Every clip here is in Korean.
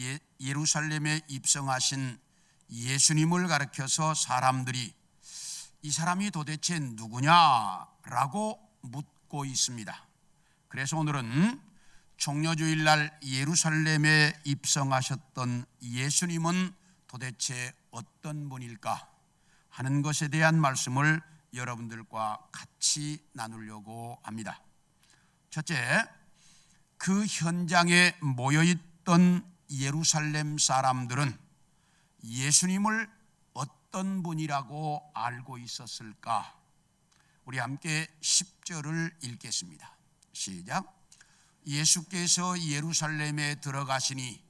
예, 예루살렘에 입성하신 예수님을 가르켜서 사람들이 이 사람이 도대체 누구냐라고 묻고 있습니다. 그래서 오늘은 종려주일날 예루살렘에 입성하셨던 예수님은 도대체 어떤 분일까 하는 것에 대한 말씀을 여러분들과 같이 나누려고 합니다. 첫째, 그 현장에 모여있던 예루살렘 사람들은 예수님을 어떤 분이라고 알고 있었을까? 우리 함께 10절을 읽겠습니다. 시작. 예수께서 예루살렘에 들어가시니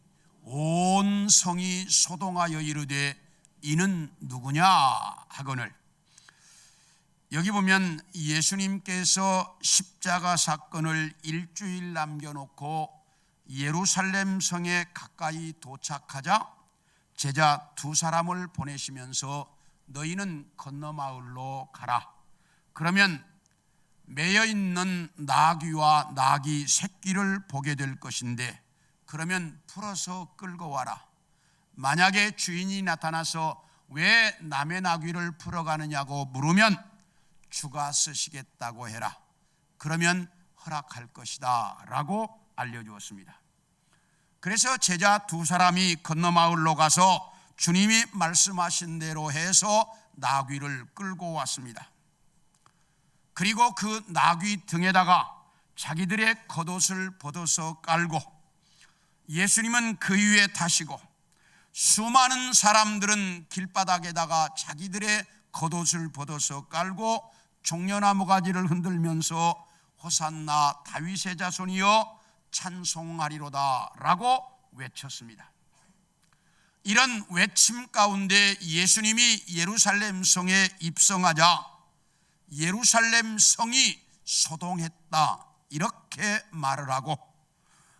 온 성이 소동하여 이르되 이는 누구냐 하거늘 여기 보면 예수님께서 십자가 사건을 일주일 남겨놓고 예루살렘 성에 가까이 도착하자 제자 두 사람을 보내시면서 너희는 건너 마을로 가라. 그러면 매여 있는 나귀와 나귀 새끼를 보게 될 것인데 그러면 풀어서 끌고 와라. 만약에 주인이 나타나서 왜 남의 나귀를 풀어가느냐고 물으면 주가 쓰시겠다고 해라. 그러면 허락할 것이다. 라고 알려주었습니다. 그래서 제자 두 사람이 건너 마을로 가서 주님이 말씀하신 대로 해서 나귀를 끌고 왔습니다. 그리고 그 나귀 등에다가 자기들의 겉옷을 벗어서 깔고 예수님은 그 위에 타시고 수많은 사람들은 길바닥에다가 자기들의 겉옷을 벗어서 깔고 종려나무 가지를 흔들면서 호산나 다윗의 자손이여 찬송하리로다라고 외쳤습니다. 이런 외침 가운데 예수님이 예루살렘 성에 입성하자 예루살렘 성이 소동했다 이렇게 말을 하고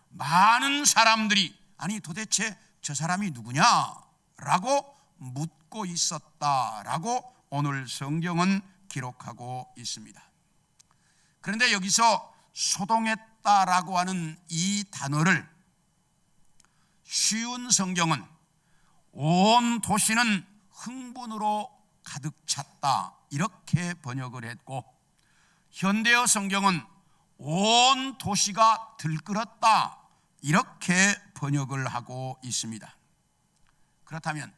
많은 사람들이 아니 도대체 저 사람이 누구냐 라고 묻고 있었다라고 오늘 성경은 기록하고 있습니다. 그런데 여기서 소동했다 라고 하는 이 단어를 쉬운 성경은 온 도시는 흥분으로 가득 찼다 이렇게 번역을 했고 현대어 성경은 온 도시가 들끓었다 이렇게 번역을 하고 있습니다. 그렇다면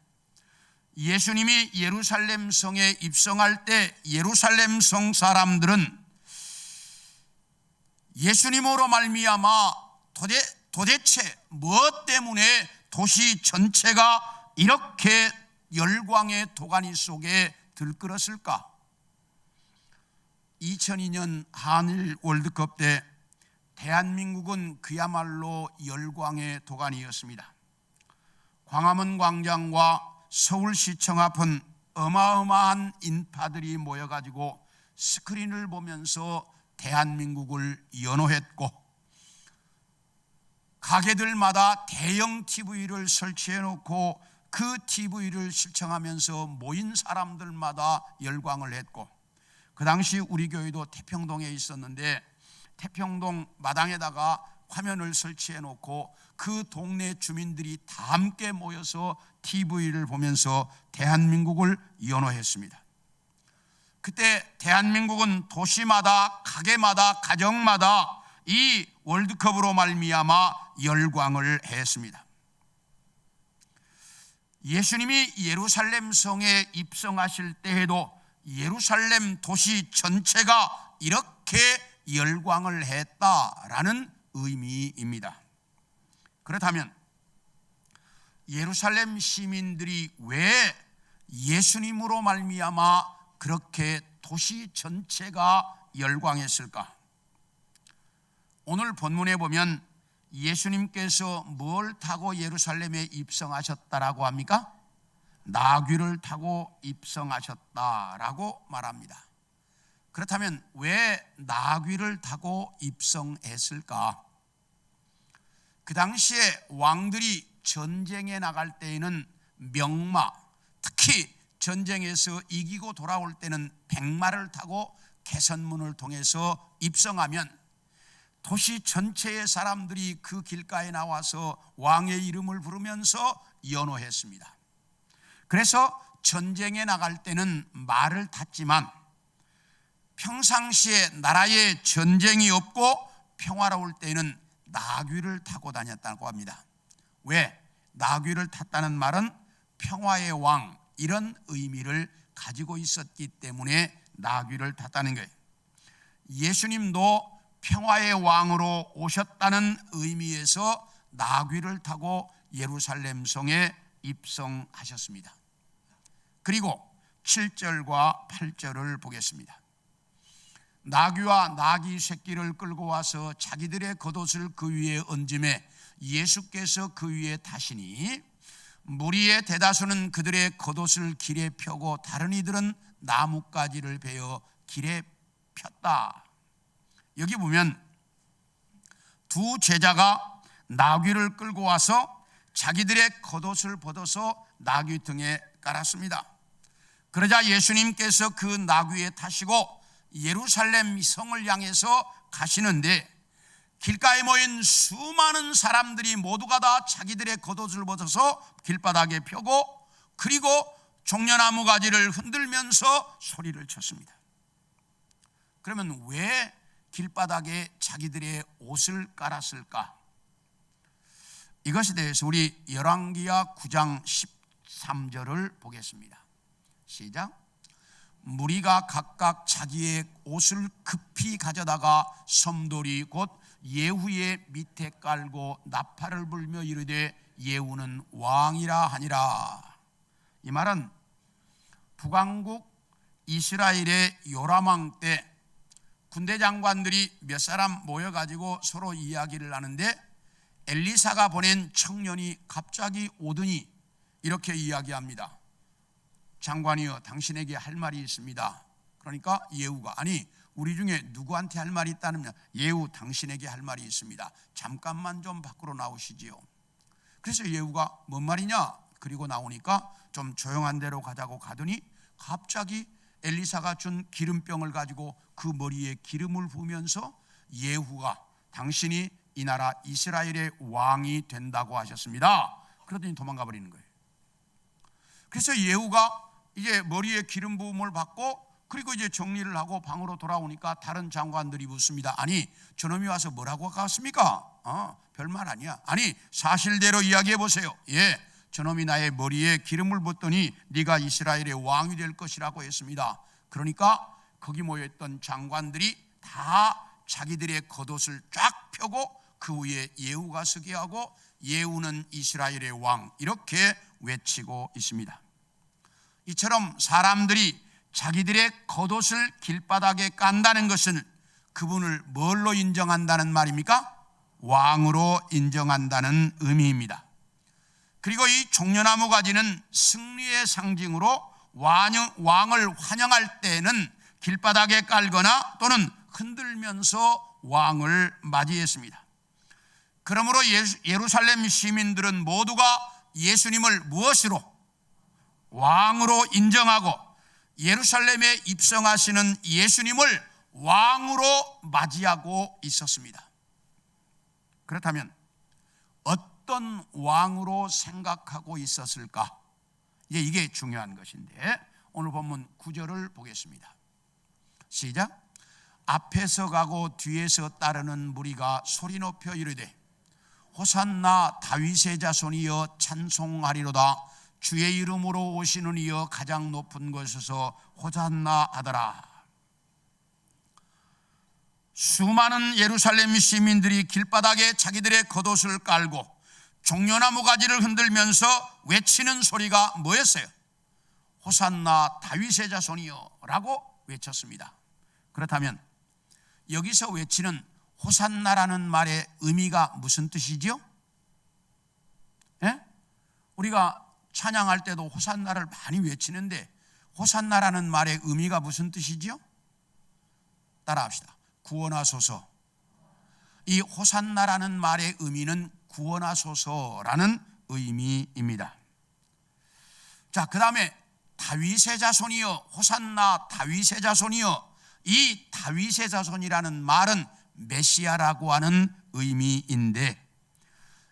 예수님이 예루살렘 성에 입성할 때 예루살렘 성 사람들은 예수님으로 말미암아 도대, 도대체 무엇 때문에 도시 전체가 이렇게 열광의 도가니 속에 들끓었을까? 2002년 한일 월드컵 때 대한민국은 그야말로 열광의 도가니였습니다. 광화문 광장과 서울시청 앞은 어마어마한 인파들이 모여가지고 스크린을 보면서 대한민국을 연호했고 가게들마다 대형 TV를 설치해 놓고 그 TV를 시청하면서 모인 사람들마다 열광을 했고 그 당시 우리 교회도 태평동에 있었는데 태평동 마당에다가 화면을 설치해 놓고 그 동네 주민들이 다 함께 모여서 TV를 보면서 대한민국을 연호했습니다. 그때 대한민국은 도시마다 가게마다 가정마다 이 월드컵으로 말미암아 열광을 했습니다. 예수님이 예루살렘 성에 입성하실 때에도 예루살렘 도시 전체가 이렇게 열광을 했다라는 의미입니다. 그렇다면 예루살렘 시민들이 왜 예수님으로 말미암아 그렇게 도시 전체가 열광했을까? 오늘 본문에 보면 예수님께서 뭘 타고 예루살렘에 입성하셨다라고 합니까? 나귀를 타고 입성하셨다라고 말합니다. 그렇다면 왜 나귀를 타고 입성했을까? 그 당시에 왕들이 전쟁에 나갈 때에는 명마, 특히 전쟁에서 이기고 돌아올 때는 백마를 타고 개선문을 통해서 입성하면 도시 전체의 사람들이 그 길가에 나와서 왕의 이름을 부르면서 연호했습니다. 그래서 전쟁에 나갈 때는 말을 탔지만 평상시에 나라에 전쟁이 없고 평화로울 때는 나귀를 타고 다녔다고 합니다. 왜? 나귀를 탔다는 말은 평화의 왕 이런 의미를 가지고 있었기 때문에 나귀를 탔다는 거예요. 예수님도 평화의 왕으로 오셨다는 의미에서 나귀를 타고 예루살렘 성에 입성하셨습니다. 그리고 7절과 8절을 보겠습니다. 나귀와 나귀 새끼를 끌고 와서 자기들의 겉옷을 그 위에 얹음에 예수께서 그 위에 타시니 무리의 대다수는 그들의 겉옷을 길에 펴고 다른 이들은 나뭇가지를 베어 길에 폈다. 여기 보면 두 제자가 나귀를 끌고 와서 자기들의 겉옷을 벗어서 나귀 등에 깔았습니다. 그러자 예수님께서 그 나귀에 타시고 예루살렘 성을 향해서 가시는데 길가에 모인 수많은 사람들이 모두가 다 자기들의 겉옷을 벗어서 길바닥에 펴고 그리고 종려나무 가지를 흔들면서 소리를 쳤습니다. 그러면 왜 길바닥에 자기들의 옷을 깔았을까? 이것에 대해서 우리 열왕기하 9장 13절을 보겠습니다. 시작. 무리가 각각 자기의 옷을 급히 가져다가 섬돌이 곧 예후의 밑에 깔고 나팔을 불며 이르되 예후는 왕이라 하니라. 이 말은 북왕국 이스라엘의 요람왕 때 군대 장관들이 몇 사람 모여 가지고 서로 이야기를 하는데 엘리사가 보낸 청년이 갑자기 오더니 이렇게 이야기합니다. 장관이여 당신에게 할 말이 있습니다. 그러니까 예후가 아니 우리 중에 누구한테 할 말이 있다느냐 예후 당신에게 할 말이 있습니다. 잠깐만 좀 밖으로 나오시지요. 그래서 예후가 뭔 말이냐? 그리고 나오니까 좀 조용한 데로 가자고 가더니 갑자기 엘리사가 준 기름병을 가지고 그 머리에 기름을 부으면서 예후가 당신이 이 나라 이스라엘의 왕이 된다고 하셨습니다. 그러더니 도망가 버리는 거예요. 그래서 예후가 이제 머리에 기름 부음을 받고 그리고 이제 정리를 하고 방으로 돌아오니까 다른 장관들이 묻습니다. 아니 저놈이 와서 뭐라고 갔습니까? 어, 별말 아니야. 아니 사실대로 이야기해 보세요. 예, 저놈이 나의 머리에 기름을 붓더니 네가 이스라엘의 왕이 될 것이라고 했습니다. 그러니까 거기 모여있던 장관들이 다 자기들의 겉옷을 쫙 펴고 그 위에 예후가 서게 하고 예후는 이스라엘의 왕 이렇게 외치고 있습니다. 이처럼 사람들이 자기들의 겉옷을 길바닥에 깐다는 것은 그분을 뭘로 인정한다는 말입니까? 왕으로 인정한다는 의미입니다. 그리고 이 종려나무 가지는 승리의 상징으로 왕을 환영할 때에는 길바닥에 깔거나 또는 흔들면서 왕을 맞이했습니다. 그러므로 예루살렘 시민들은 모두가 예수님을 무엇으로 왕으로 인정하고 예루살렘에 입성하시는 예수님을 왕으로 맞이하고 있었습니다. 그렇다면 어떤 왕으로 생각하고 있었을까? 이제 이게 중요한 것인데 오늘 본문 9절을 보겠습니다. 시작. 앞에서 가고 뒤에서 따르는 무리가 소리 높여 이르되 호산나 다윗의 자손이여 찬송하리로다 주의 이름으로 오시는 이여 가장 높은 곳에서 호산나 하더라. 수많은 예루살렘 시민들이 길바닥에 자기들의 겉옷을 깔고 종려나무 가지를 흔들면서 외치는 소리가 뭐였어요? 호산나 다윗의 자손이여 라고 외쳤습니다. 그렇다면 여기서 외치는 호산나라는 말의 의미가 무슨 뜻이지요? 예? 우리가 찬양할 때도 호산나를 많이 외치는데 호산나라는 말의 의미가 무슨 뜻이지요? 따라합시다. 구원하소서. 이 호산나라는 말의 의미는 구원하소서라는 의미입니다. 자, 그 다음에 다윗의 자손이여 호산나 다윗의 자손이여 이 다윗의 자손이라는 말은 메시아라고 하는 의미인데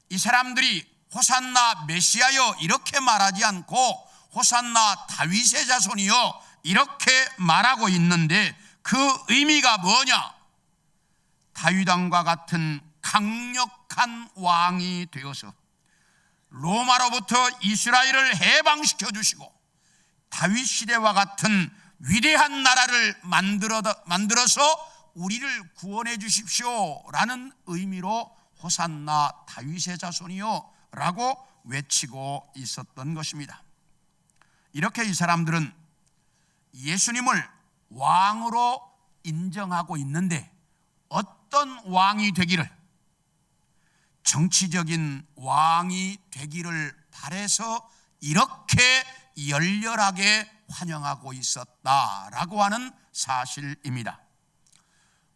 이 사람들이 호산나 메시아여 이렇게 말하지 않고 호산나 다윗의 자손이여 이렇게 말하고 있는데 그 의미가 뭐냐? 다윗왕과 같은 강력한 왕이 되어서 로마로부터 이스라엘을 해방시켜 주시고 다윗 시대와 같은 위대한 나라를 만들어, 만들어서 우리를 구원해 주십시오라는 의미로 호산나 다윗의 자손이요 라고 외치고 있었던 것입니다. 이렇게 이 사람들은 예수님을 왕으로 인정하고 있는데 어떤 왕이 되기를 정치적인 왕이 되기를 바래서 이렇게 열렬하게 환영하고 있었다라고 하는 사실입니다.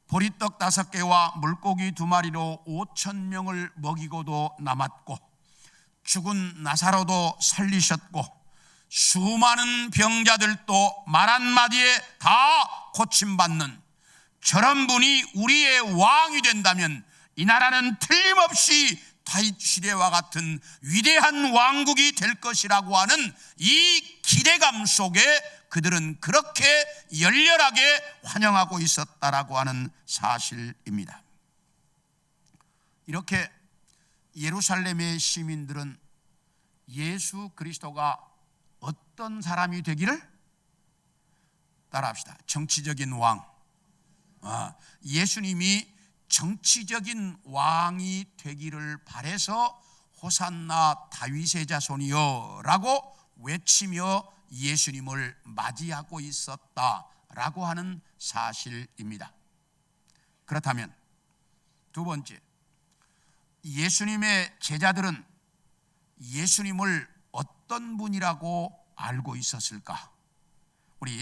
보리떡 다섯 개와 물고기 두 마리로 오천 명을 먹이고도 남았고 죽은 나사로도 살리셨고 수많은 병자들도 말 한마디에 다 고침받는 저런 분이 우리의 왕이 된다면 이 나라는 틀림없이 다윗 시대와 같은 위대한 왕국이 될 것이라고 하는 이 기대감 속에 그들은 그렇게 열렬하게 환영하고 있었다라고 하는 사실입니다. 이렇게 예루살렘의 시민들은 예수 그리스도가 어떤 사람이 되기를 따라합시다. 정치적인 왕. 아, 예수님이 정치적인 왕이 되기를 바래서 호산나 다윗의 자손이여라고 외치며 예수님을 맞이하고 있었다라고 하는 사실입니다. 그렇다면 두 번째 예수님의 제자들은 예수님을 어떤 분이라고 알고 있었을까? 우리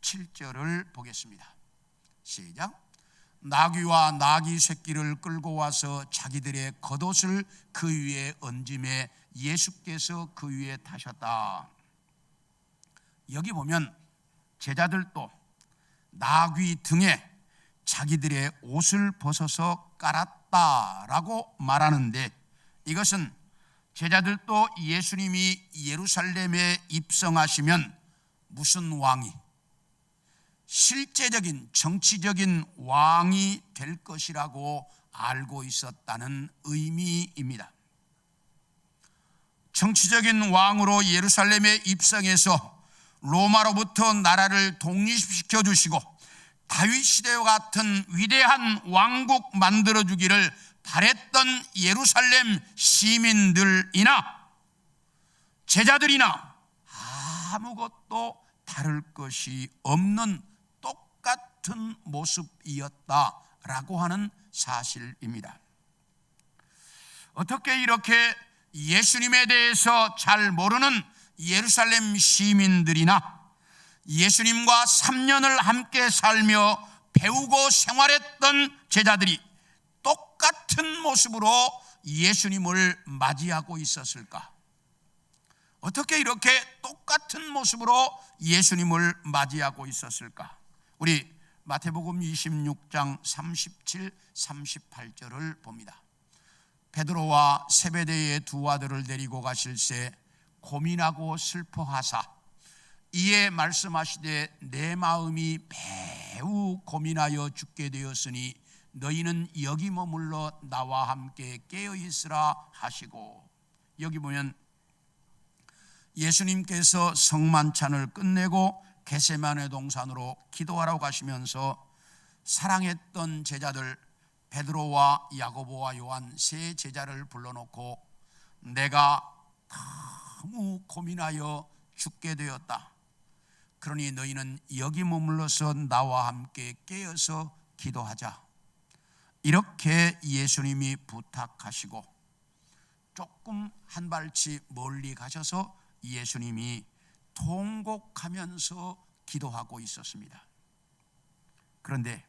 7절을 보겠습니다. 시작. 나귀와 나귀 새끼를 끌고 와서 자기들의 겉옷을 그 위에 얹음에 예수께서 그 위에 타셨다. 여기 보면 제자들도 나귀 등에 자기들의 옷을 벗어서 깔았다 라고 말하는데 이것은 제자들도 예수님이 예루살렘에 입성하시면 무슨 왕이 실제적인 정치적인 왕이 될 것이라고 알고 있었다는 의미입니다. 정치적인 왕으로 예루살렘에 입성해서 로마로부터 나라를 독립시켜 주시고 다윗 시대와 같은 위대한 왕국 만들어 주기를 바랬던 예루살렘 시민들이나 제자들이나 아무것도 다를 것이 없는 똑같은 모습이었다라고 하는 사실입니다. 어떻게 이렇게 예수님에 대해서 잘 모르는 예루살렘 시민들이나 예수님과 3년을 함께 살며 배우고 생활했던 제자들이 똑같은 모습으로 예수님을 맞이하고 있었을까? 어떻게 이렇게 똑같은 모습으로 예수님을 맞이하고 있었을까? 우리 마태복음 26장 37, 38절을 봅니다. 베드로와 세베대의 두 아들을 데리고 가실새 고민하고 슬퍼하사 이에 말씀하시되 내 마음이 매우 고민하여 죽게 되었으니 너희는 여기 머물러 나와 함께 깨어 있으라 하시고 여기 보면 예수님께서 성만찬을 끝내고 게세만의 동산으로 기도하러 가시면서 사랑했던 제자들 베드로와 야고보와 요한 세 제자를 불러놓고 내가 너무 고민하여 죽게 되었다. 그러니 너희는 여기 머물러서 나와 함께 깨어서 기도하자. 이렇게 예수님이 부탁하시고 조금 한 발치 멀리 가셔서 예수님이 통곡하면서 기도하고 있었습니다. 그런데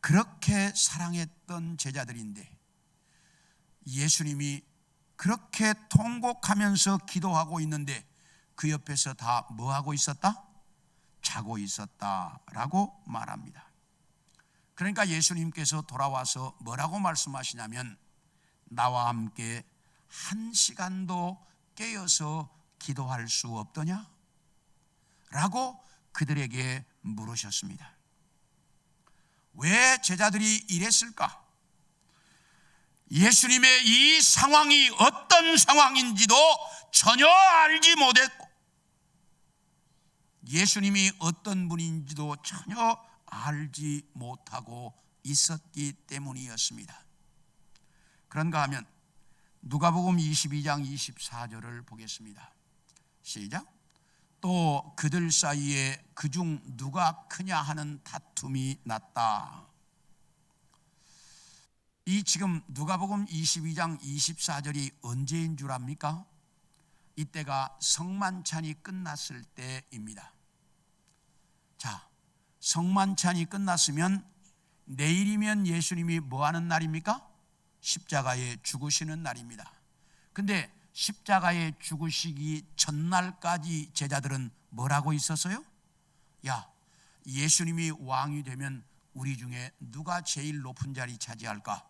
그렇게 사랑했던 제자들인데 예수님이 그렇게 통곡하면서 기도하고 있는데 그 옆에서 다 뭐 하고 있었다? 자고 있었다라고 말합니다. 그러니까 예수님께서 돌아와서 뭐라고 말씀하시냐면 나와 함께 한 시간도 깨어서 기도할 수 없더냐? 라고 그들에게 물으셨습니다. 왜 제자들이 이랬을까? 예수님의 이 상황이 어떤 상황인지도 전혀 알지 못했고, 예수님이 어떤 분인지도 전혀 알지 못하고 있었기 때문이었습니다. 그런가 하면 누가복음 22장 24절을 보겠습니다. 시작. 또 그들 사이에 그중 누가 크냐 하는 다툼이 났다. 이 지금 누가복음 22장 24절이 언제인 줄 압니까? 이때가 성만찬이 끝났을 때입니다. 자, 성만찬이 끝났으면 내일이면 예수님이 뭐 하는 날입니까? 십자가에 죽으시는 날입니다. 근데 십자가에 죽으시기 전날까지 제자들은 뭐라고 있었어요? 야, 예수님이 왕이 되면 우리 중에 누가 제일 높은 자리 차지할까?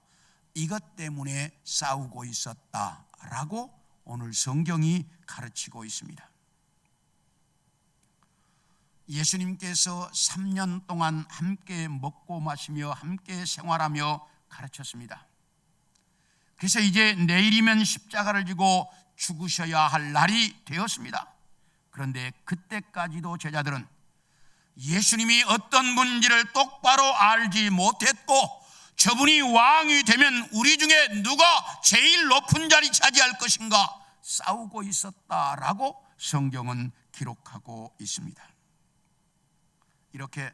이것 때문에 싸우고 있었다라고 오늘 성경이 가르치고 있습니다. 예수님께서 3년 동안 함께 먹고 마시며 함께 생활하며 가르쳤습니다. 그래서 이제 내일이면 십자가를 지고 죽으셔야 할 날이 되었습니다. 그런데 그때까지도 제자들은 예수님이 어떤 분인지를 똑바로 알지 못했고 저분이 왕이 되면 우리 중에 누가 제일 높은 자리 차지할 것인가 싸우고 있었다라고 성경은 기록하고 있습니다. 이렇게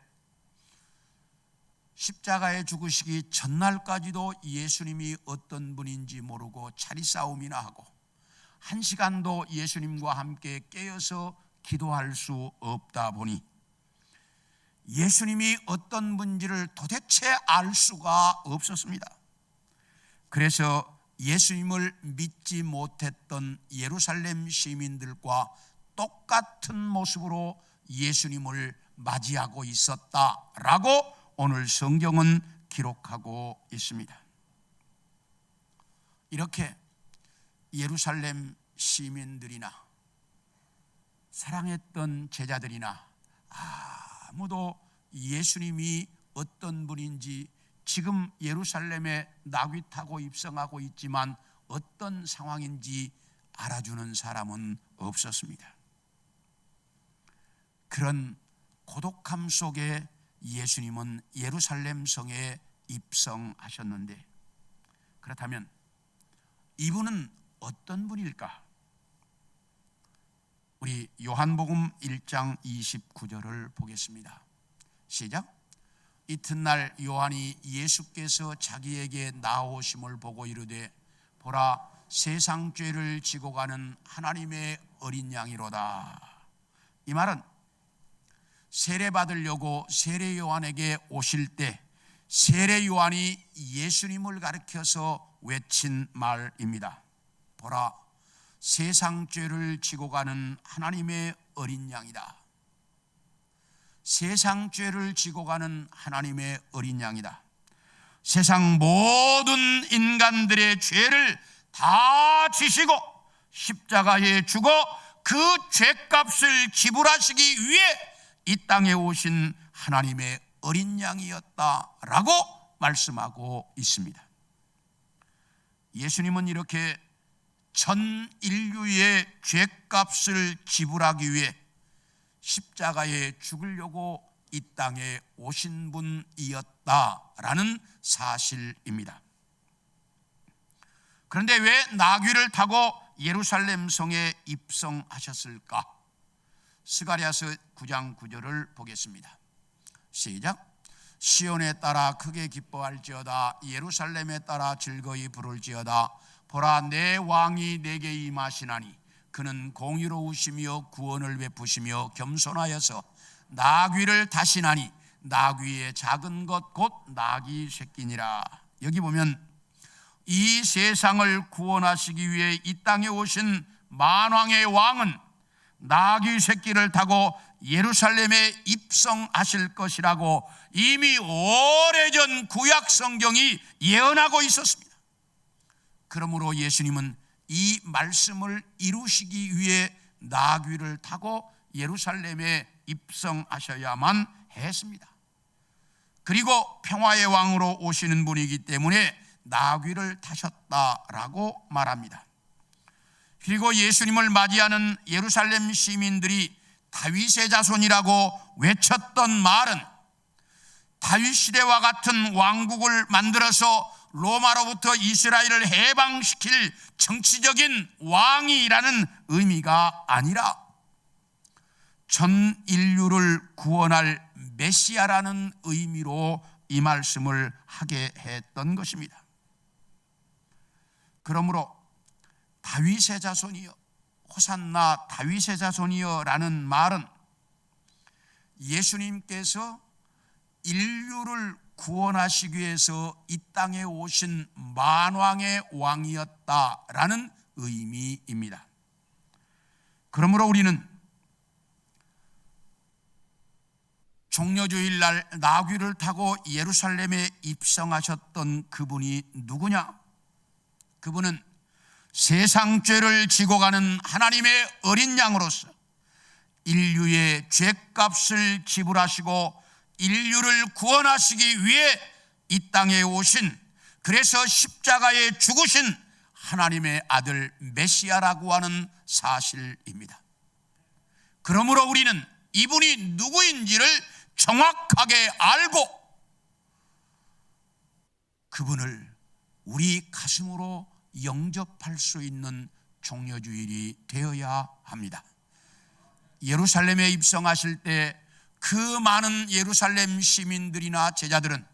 십자가에 죽으시기 전날까지도 예수님이 어떤 분인지 모르고 차리 싸움이나 하고 한 시간도 예수님과 함께 깨어서 기도할 수 없다 보니 예수님이 어떤 분인지를 도대체 알 수가 없었습니다. 그래서 예수님을 믿지 못했던 예루살렘 시민들과 똑같은 모습으로 예수님을 맞이하고 있었다라고 오늘 성경은 기록하고 있습니다. 이렇게 예루살렘 시민들이나 사랑했던 제자들이나 아 무도 예수님이 어떤 분인지 지금 예루살렘에 나귀 타고 입성하고 있지만 어떤 상황인지 알아주는 사람은 없었습니다. 그런 고독함 속에 예수님은 예루살렘 성에 입성하셨는데 그렇다면 이분은 어떤 분일까? 우리 요한복음 1장 29절을 보겠습니다. 시작. 이튿날 요한이 예수께서 자기에게 나오심을 보고 이르되 보라 세상 죄를 지고 가는 하나님의 어린 양이로다. 이 말은 세례 받으려고 세례 요한에게 오실 때 세례 요한이 예수님을 가리켜서 외친 말입니다. 보라 세상 죄를 지고 가는 하나님의 어린 양이다. 세상 죄를 지고 가는 하나님의 어린 양이다. 세상 모든 인간들의 죄를 다 지시고 십자가에 죽어 그 죄값을 지불하시기 위해 이 땅에 오신 하나님의 어린 양이었다라고 말씀하고 있습니다. 예수님은 이렇게 전 인류의 죄값을 지불하기 위해 십자가에 죽으려고 이 땅에 오신 분이었다라는 사실입니다. 그런데 왜 나귀를 타고 예루살렘 성에 입성하셨을까? 스가랴서 9장 9절을 보겠습니다. 시작. 시온에 따라 크게 기뻐할지어다 예루살렘에 따라 즐거이 부를지어다 보라 내 왕이 내게 임하시나니 그는 공의로우시며 구원을 베푸시며 겸손하여서 나귀를 다시나니 나귀의 작은 것 곧 나귀 새끼니라 여기 보면 이 세상을 구원하시기 위해 이 땅에 오신 만왕의 왕은 나귀 새끼를 타고 예루살렘에 입성하실 것이라고 이미 오래전 구약 성경이 예언하고 있었습니다. 그러므로 예수님은 이 말씀을 이루시기 위해 나귀를 타고 예루살렘에 입성하셔야만 했습니다. 그리고 평화의 왕으로 오시는 분이기 때문에 나귀를 타셨다라고 말합니다. 그리고 예수님을 맞이하는 예루살렘 시민들이 다윗의 자손이라고 외쳤던 말은 다윗 시대와 같은 왕국을 만들어서 로마로부터 이스라엘을 해방시킬 정치적인 왕이라는 의미가 아니라 전 인류를 구원할 메시아라는 의미로 이 말씀을 하게 했던 것입니다. 그러므로 다윗의 자손이여 호산나 다윗의 자손이여라는 말은 예수님께서 인류를 구원하시기 위해서 이 땅에 오신 만왕의 왕이었다라는 의미입니다. 그러므로 우리는 종려주일 날 나귀를 타고 예루살렘에 입성하셨던 그분이 누구냐? 그분은 세상 죄를 지고 가는 하나님의 어린 양으로서 인류의 죄값을 지불하시고 인류를 구원하시기 위해 이 땅에 오신 그래서 십자가에 죽으신 하나님의 아들 메시아라고 하는 사실입니다. 그러므로 우리는 이분이 누구인지를 정확하게 알고 그분을 우리 가슴으로 영접할 수 있는 종려주일이 되어야 합니다. 예루살렘에 입성하실 때 그 많은 예루살렘 시민들이나 제자들은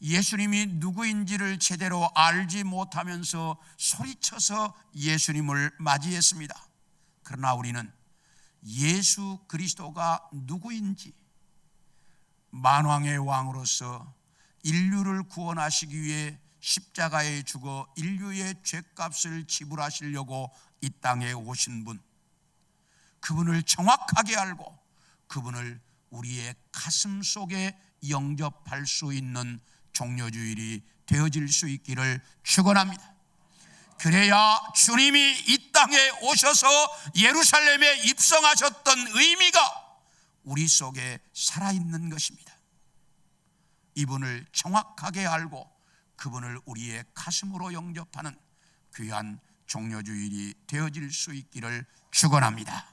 예수님이 누구인지를 제대로 알지 못하면서 소리쳐서 예수님을 맞이했습니다. 그러나 우리는 예수 그리스도가 누구인지 만왕의 왕으로서 인류를 구원하시기 위해 십자가에 죽어 인류의 죄값을 지불하시려고 이 땅에 오신 분 그분을 정확하게 알고 그분을 우리의 가슴 속에 영접할 수 있는 종려주일이 되어질 수 있기를 축원합니다. 그래야 주님이 이 땅에 오셔서 예루살렘에 입성하셨던 의미가 우리 속에 살아있는 것입니다. 이분을 정확하게 알고 그분을 우리의 가슴으로 영접하는 귀한 종려주일이 되어질 수 있기를 축원합니다.